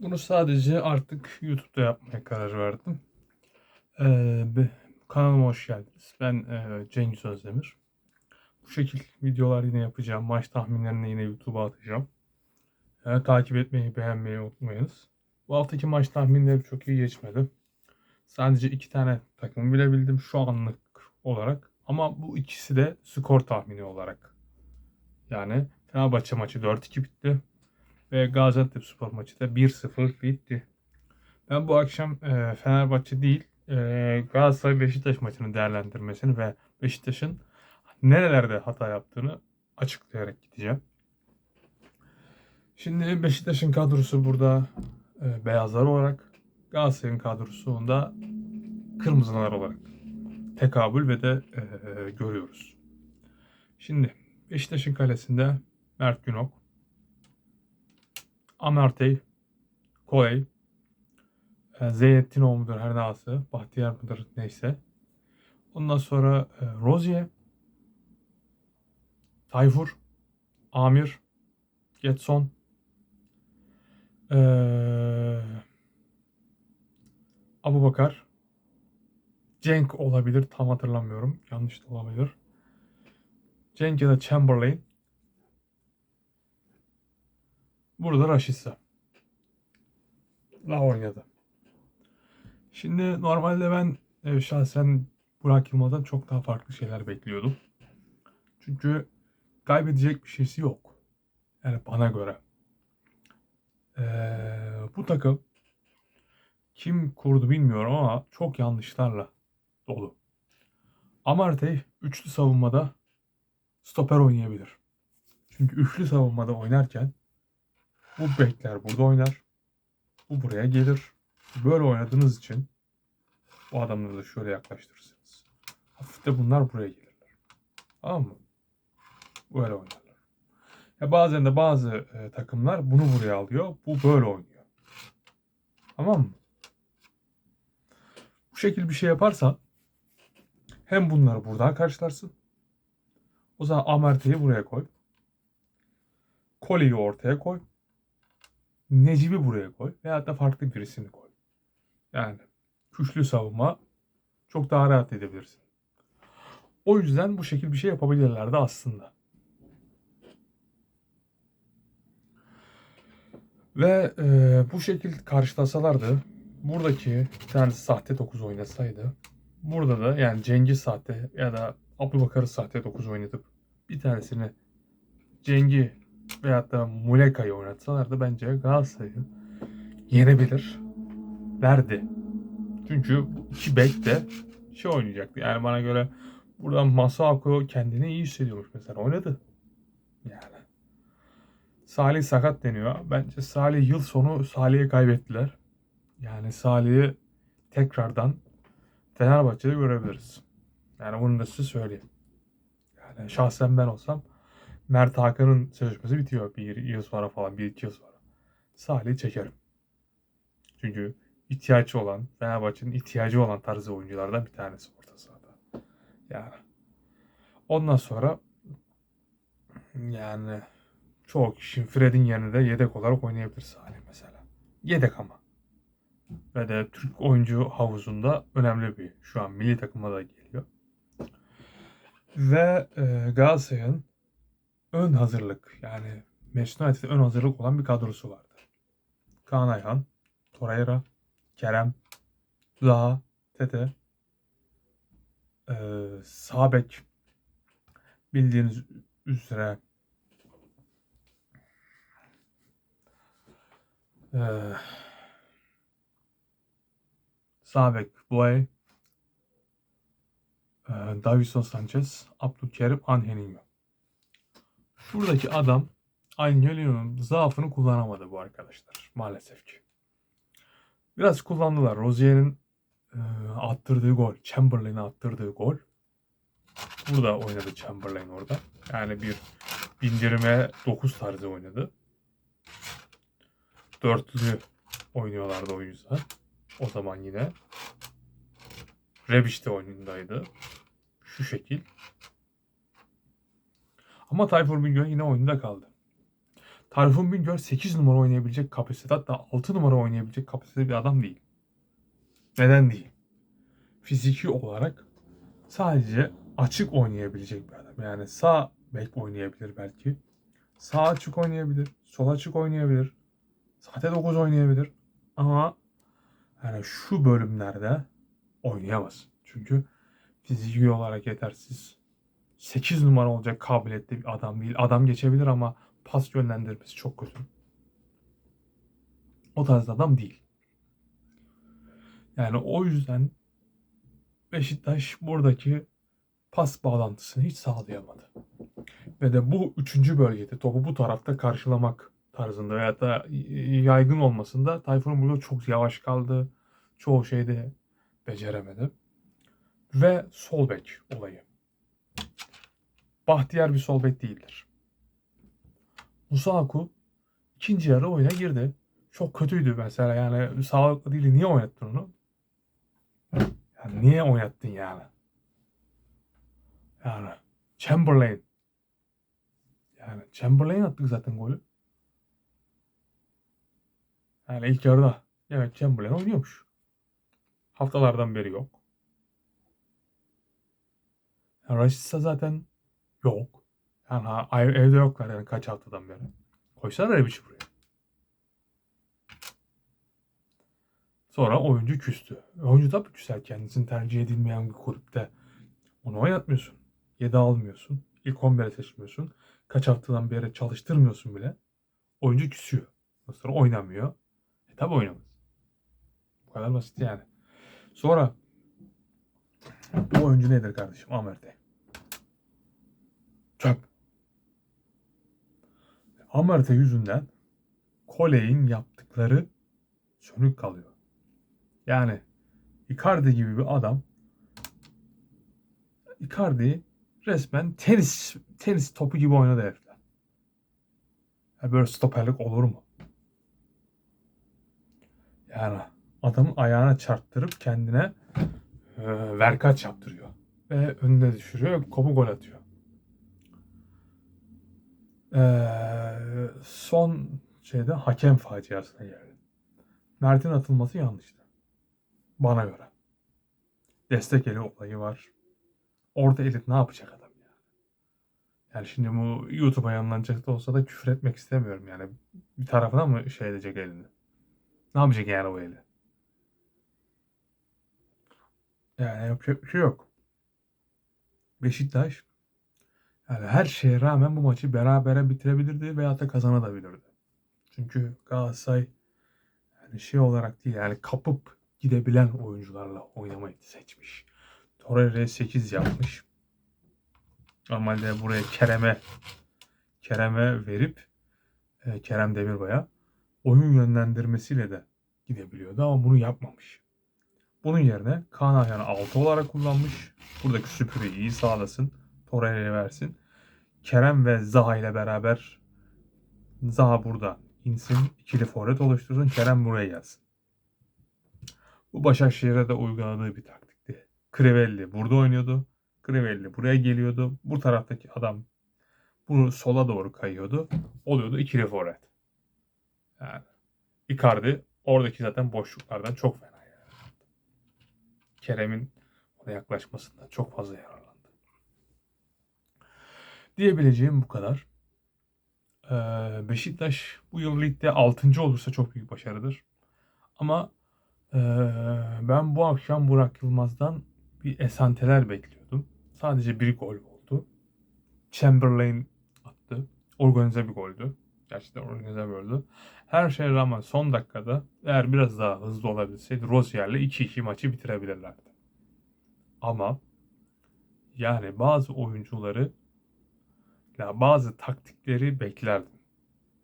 Bunu sadece artık YouTube'da yapmaya karar verdim. Ee, kanalıma hoş geldiniz. Ben e, Cengiz Özdemir. Bu şekil videolar yine yapacağım. Maç tahminlerini yine YouTube'a atacağım. Ee, takip etmeyi, beğenmeyi unutmayınız. Bu haftaki maç tahminleri çok iyi geçmedi. Sadece iki tane takımı bilebildim şu anlık olarak. Ama bu ikisi de skor tahmini olarak. Yani Fenerbahçe maçı 4-2 bitti. Ve Gaziantep Spor maçı da 1-0 bitti. Ben bu akşam e, Fenerbahçe değil e, Galatasaray Beşiktaş maçını değerlendirmesini ve Beşiktaş'ın nerelerde hata yaptığını açıklayarak gideceğim. Şimdi Beşiktaş'ın kadrosu burada e, beyazlar olarak, Galatasaray'ın kadrosunda kırmızılar olarak tekabül ve de e, görüyoruz. Şimdi Beşiktaş'ın kalesinde Mert Günok, Amartey, Koley, e, Zeynettin mudur her nası, Bahtiyar mıdır neyse. Ondan sonra e, Rozier, Tayfur, Amir, Getson, e, Abu Bakar, Cenk olabilir tam hatırlamıyorum. Yanlış da olabilir. Cenk ya da Chamberlain. Burada Raşitsa. La oynadı. Şimdi normalde ben e, şahsen Burak Yılmaz'dan çok daha farklı şeyler bekliyordum. Çünkü kaybedecek bir şeysi yok. Yani bana göre. Ee, bu takım kim kurdu bilmiyorum ama çok yanlışlarla dolu. Amartey üçlü savunmada stoper oynayabilir. Çünkü üçlü savunmada oynarken bu bekler burada oynar. Bu buraya gelir. Böyle oynadığınız için bu adamları da şöyle yaklaştırırsınız. Hafif de bunlar buraya gelirler. Tamam mı? Böyle oynarlar. Ya bazen de bazı e, takımlar bunu buraya alıyor. Bu böyle oynuyor. Tamam mı? Bu şekil bir şey yaparsan hem bunları buradan karşılarsın. O zaman Amartey'i buraya koy. Kole'yi ortaya koy. Necip'i buraya koy. Veyahut da farklı birisini koy. Yani güçlü savunma çok daha rahat edebilirsin. O yüzden bu şekil bir şey yapabilirlerdi aslında. Ve e, bu şekil karşılasalardı buradaki bir tanesi sahte 9 oynasaydı burada da yani Cengiz sahte ya da Abubakar'ı sahte 9 oynatıp bir tanesini Cengi veyahut da Muleka'yı oynatsalardı bence Galatasaray'ı yenebilir verdi. Çünkü iki bek de şey oynayacaktı. Yani bana göre buradan Masuako kendini iyi hissediyormuş mesela. Oynadı. Yani. Salih sakat deniyor. Bence Salih yıl sonu Salih'i kaybettiler. Yani Salih'i tekrardan Fenerbahçe'de görebiliriz. Yani bunu da size söyleyeyim. Yani şahsen ben olsam Mert Hakan'ın sözleşmesi bitiyor bir yıl sonra falan, bir iki yıl sonra. Salih'i çekerim. Çünkü ihtiyacı olan, Fenerbahçe'nin ihtiyacı olan tarzı oyunculardan bir tanesi orta sahada. Yani. Ondan sonra yani çoğu kişi Fred'in yerine de yedek olarak oynayabilir Salih mesela. Yedek ama. Ve de Türk oyuncu havuzunda önemli bir şu an milli takıma da geliyor. Ve e, Galatasaray'ın ön hazırlık yani Manchester United'de ön hazırlık olan bir kadrosu vardı. Kaan Ayhan, Torreira, Kerem, Zaha, Tete, e, Sabek bildiğiniz üzere e, Sabek, Boye, e, Davison Sanchez, Abdülkerim, Angelinho. Şuradaki adam Angelino'nun zaafını kullanamadı bu arkadaşlar maalesef ki. Biraz kullandılar. Rozier'in e, attırdığı gol, Chamberlain'e attırdığı gol. Burada oynadı Chamberlain orada. Yani bir bindirme 9 tarzı oynadı. Dörtlü oynuyorlardı o yüzden. O zaman yine. Rebic de oyundaydı. Şu şekil. Ama Tayfur Bingöl yine oyunda kaldı. Tayfun Bingöl 8 numara oynayabilecek kapasite hatta 6 numara oynayabilecek kapasite bir adam değil. Neden değil? Fiziki olarak sadece açık oynayabilecek bir adam. Yani sağ bek oynayabilir belki. Sağ açık oynayabilir. Sol açık oynayabilir. Sahte 9 oynayabilir. Ama yani şu bölümlerde oynayamaz. Çünkü fiziki olarak yetersiz. 8 numara olacak kabiliyette bir adam değil. Adam geçebilir ama pas yönlendirmesi çok kötü. O tarz adam değil. Yani o yüzden Beşiktaş buradaki pas bağlantısını hiç sağlayamadı. Ve de bu üçüncü bölgede topu bu tarafta karşılamak tarzında veya da yaygın olmasında Tayfun burada çok yavaş kaldı. Çoğu şeyde beceremedi. Ve sol bek olayı. Bahtiyar bir sol değildir. Musa Aku ikinci yarı oyuna girdi. Çok kötüydü mesela yani sağlıklı değil. Niye oynattın onu? Yani niye oynattın yani? Yani Chamberlain. Yani Chamberlain attık zaten golü. Yani ilk yarıda. Evet Chamberlain oynuyormuş. Haftalardan beri yok. Yani Rashica zaten yok. Yani ha- evde yoklar yani kaç haftadan beri. Koysana bir buraya. Sonra oyuncu küstü. Oyuncu tabii küser kendisini tercih edilmeyen bir kulüpte. Onu oynatmıyorsun. 7 almıyorsun. İlk 11'e seçmiyorsun. Kaç haftadan beri çalıştırmıyorsun bile. Oyuncu küsüyor. Sonra oynamıyor. E tabi oynamaz. Bu kadar basit yani. Sonra bu oyuncu nedir kardeşim? Amer'de. Çöp. Amer'de yüzünden Koley'in yaptıkları sönük kalıyor. Yani Icardi gibi bir adam Icardi resmen tenis tenis topu gibi oynadı herifler. Ya böyle stoperlik olur mu? Yani adamın ayağına çarptırıp kendine e, verkaç yaptırıyor. Ve önüne düşürüyor. Kopu gol atıyor. Ee, son şeyde hakem faciasına geldi. Mert'in atılması yanlıştı. Bana göre. Destek eli olayı var. Orada elit ne yapacak adam ya? Yani şimdi bu YouTube'a yayınlanacak da olsa da küfür etmek istemiyorum yani. Bir tarafına mı şey edecek elini? Ne yapacak yani o eli? Yani yapacak bir şey yok. Beşiktaş yani her şeye rağmen bu maçı berabere bitirebilirdi veya da kazanabilirdi. Çünkü Galatasaray yani şey olarak değil yani kapıp gidebilen oyuncularla oynamayı seçmiş. Torreira'ya 8 yapmış. Normalde buraya Kerem'e Kerem'e verip e, Kerem Demirbay'a oyun yönlendirmesiyle de gidebiliyordu ama bunu yapmamış. Bunun yerine Kaan Ayhan'ı 6 olarak kullanmış. Buradaki süpürüyü iyi sağlasın. Torreira'ya versin. Kerem ve Zaha ile beraber Zaha burada insin. ikili forvet oluştursun. Kerem buraya gelsin. Bu Başakşehir'e de uyguladığı bir taktikti. Crivelli burada oynuyordu. Crivelli buraya geliyordu. Bu taraftaki adam bunu sola doğru kayıyordu. Oluyordu ikili forvet. Yani Icardi oradaki zaten boşluklardan çok fena yararlandı. Kerem'in ona yaklaşmasından çok fazla yararlandı. Diyebileceğim bu kadar. Ee, Beşiktaş bu yıl ligde 6. olursa çok büyük başarıdır. Ama ee, ben bu akşam Burak Yılmaz'dan bir esanteler bekliyordum. Sadece bir gol oldu. Chamberlain attı. Organize bir goldü. Gerçekten organize bir goldü. Her şeye rağmen son dakikada eğer biraz daha hızlı olabilseydi Rozier'le 2-2 maçı bitirebilirlerdi. Ama yani bazı oyuncuları ya bazı taktikleri beklerdim.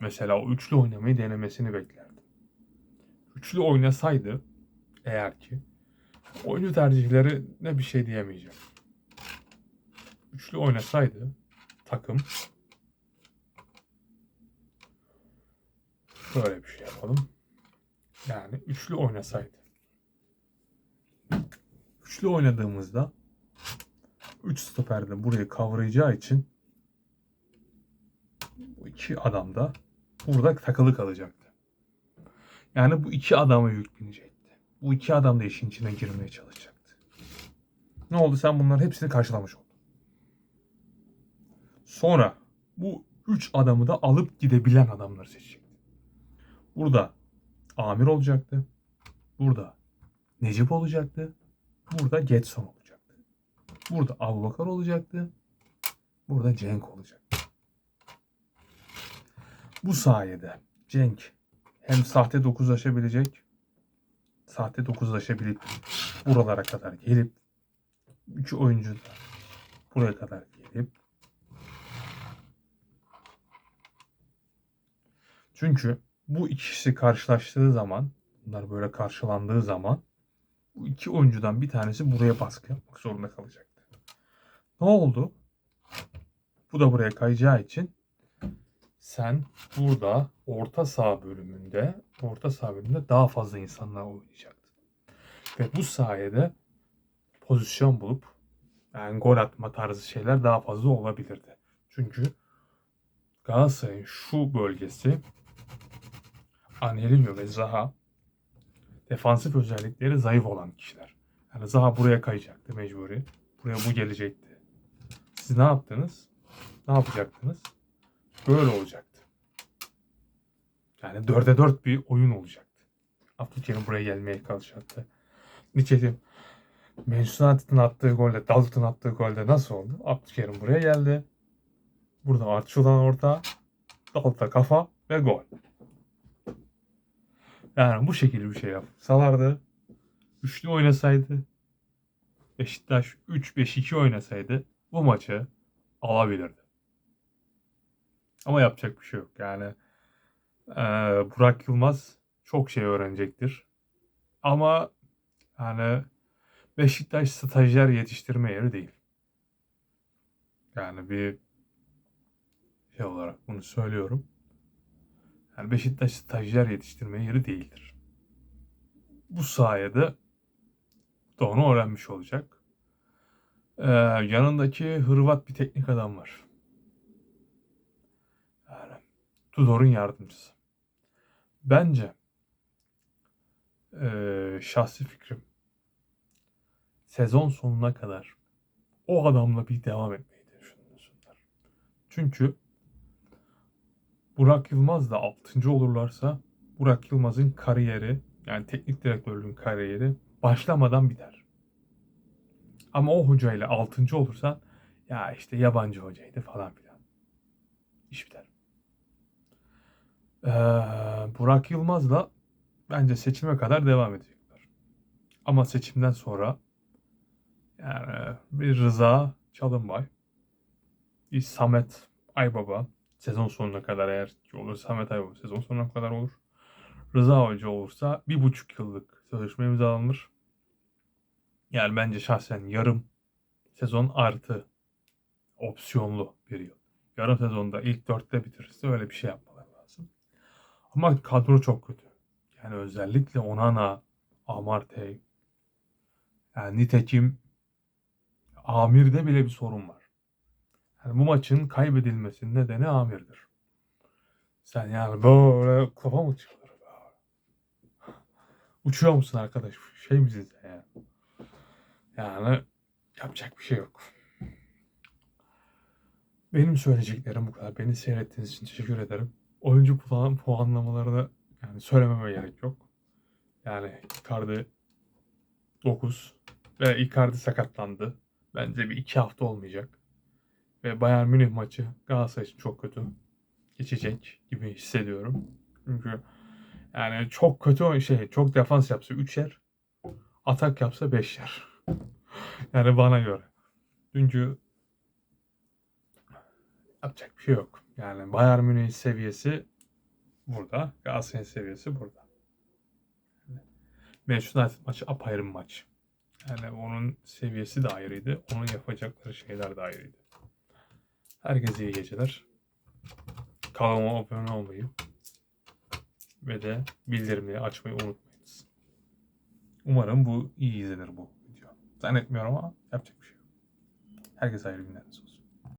Mesela o üçlü oynamayı denemesini beklerdim. Üçlü oynasaydı eğer ki oyuncu tercihleri ne bir şey diyemeyeceğim. Üçlü oynasaydı takım böyle bir şey yapalım. Yani üçlü oynasaydı. Üçlü oynadığımızda 3 stoper de burayı kavrayacağı için bu iki adam da burada takılı kalacaktı. Yani bu iki adama yük binecekti. Bu iki adam da işin içine girmeye çalışacaktı. Ne oldu? Sen bunların hepsini karşılamış oldun. Sonra bu üç adamı da alıp gidebilen adamları seçecekti. Burada Amir olacaktı. Burada Necip olacaktı. Burada Getson olacaktı. Burada Abubakar olacaktı. Burada Cenk olacaktı. Bu sayede Cenk hem sahte 9'laşabilecek, sahte 9'laşabilip buralara kadar gelip üç oyuncu da buraya kadar gelip çünkü bu ikisi karşılaştığı zaman bunlar böyle karşılandığı zaman bu iki oyuncudan bir tanesi buraya baskı yapmak zorunda kalacaktı. Ne oldu? Bu da buraya kayacağı için sen burada orta saha bölümünde orta saha bölümünde daha fazla insanlar oynayacaktın. Ve bu sayede pozisyon bulup yani gol atma tarzı şeyler daha fazla olabilirdi. Çünkü Galatasaray'ın şu bölgesi Angelino ve Zaha defansif özellikleri zayıf olan kişiler. Yani Zaha buraya kayacaktı mecburi. Buraya bu gelecekti. Siz ne yaptınız? Ne yapacaktınız? Böyle olacaktı. Yani dörde dört bir oyun olacaktı. Abdülkerim buraya gelmeye kalkacaktı. Nitekim Manchester United'ın attığı golde, Dalot'un attığı golde nasıl oldu? Abdülkerim buraya geldi. Burada Arçulan orta, Dalot'a kafa ve gol. Yani bu şekilde bir şey yapsalardı, üçlü oynasaydı, Beşiktaş 3-5-2 oynasaydı bu maçı alabilirdi. Ama yapacak bir şey yok. Yani e, Burak Yılmaz çok şey öğrenecektir. Ama yani Beşiktaş stajyer yetiştirme yeri değil. Yani bir şey olarak bunu söylüyorum. Yani Beşiktaş stajyer yetiştirme yeri değildir. Bu sayede da onu öğrenmiş olacak. Ee, yanındaki Hırvat bir teknik adam var. Yani Tudor'un yardımcısı. Bence ee, şahsi fikrim sezon sonuna kadar o adamla bir devam etmeyi düşünsünler. Çünkü Burak Yılmaz da 6. olurlarsa Burak Yılmaz'ın kariyeri yani teknik direktörlüğün kariyeri başlamadan biter. Ama o hocayla 6. olursan ya işte yabancı hocaydı falan filan. İş biter. Ee, Burak Yılmaz'la bence seçime kadar devam edecekler. Ama seçimden sonra yani bir Rıza Çalınbay, bir Samet Aybaba sezon sonuna kadar eğer olur Samet Aybaba sezon sonuna kadar olur. Rıza Hoca olursa bir buçuk yıllık sözleşme imzalanır. Yani bence şahsen yarım sezon artı opsiyonlu bir yıl. Yarım sezonda ilk dörtte bitirirse öyle bir şey lazım. Ama kadro çok kötü. Yani özellikle Onana, Amartey. Yani nitekim Amir'de bile bir sorun var. Yani bu maçın kaybedilmesinin nedeni Amir'dir. Sen yani böyle kafa mı çıkıyor? Uçuyor musun arkadaş? Şey mi size ya? Yani yapacak bir şey yok. Benim söyleyeceklerim bu kadar. Beni seyrettiğiniz için teşekkür ederim. Oyuncu puan, puanlamalarını yani söylememe gerek yok. Yani Icardi 9 ve Icardi sakatlandı. Bence bir iki hafta olmayacak. Ve Bayern Münih maçı Galatasaray için çok kötü geçecek gibi hissediyorum. Çünkü yani çok kötü şey, çok defans yapsa 3 yer, atak yapsa 5 yer. yani bana göre. Çünkü yapacak bir şey yok. Yani Bayern Münih seviyesi burada, Galatasaray seviyesi burada. Manchester United maçı apayrı bir maç. Yani onun seviyesi de ayrıydı. Onun yapacakları şeyler de ayrıydı. Herkese iyi geceler. Kanalıma abone olmayı ve de bildirimleri açmayı unutmayınız. Umarım bu iyi izlenir bu video. Zannetmiyorum ama yapacak bir şey yok. Herkese hayırlı günler olsun.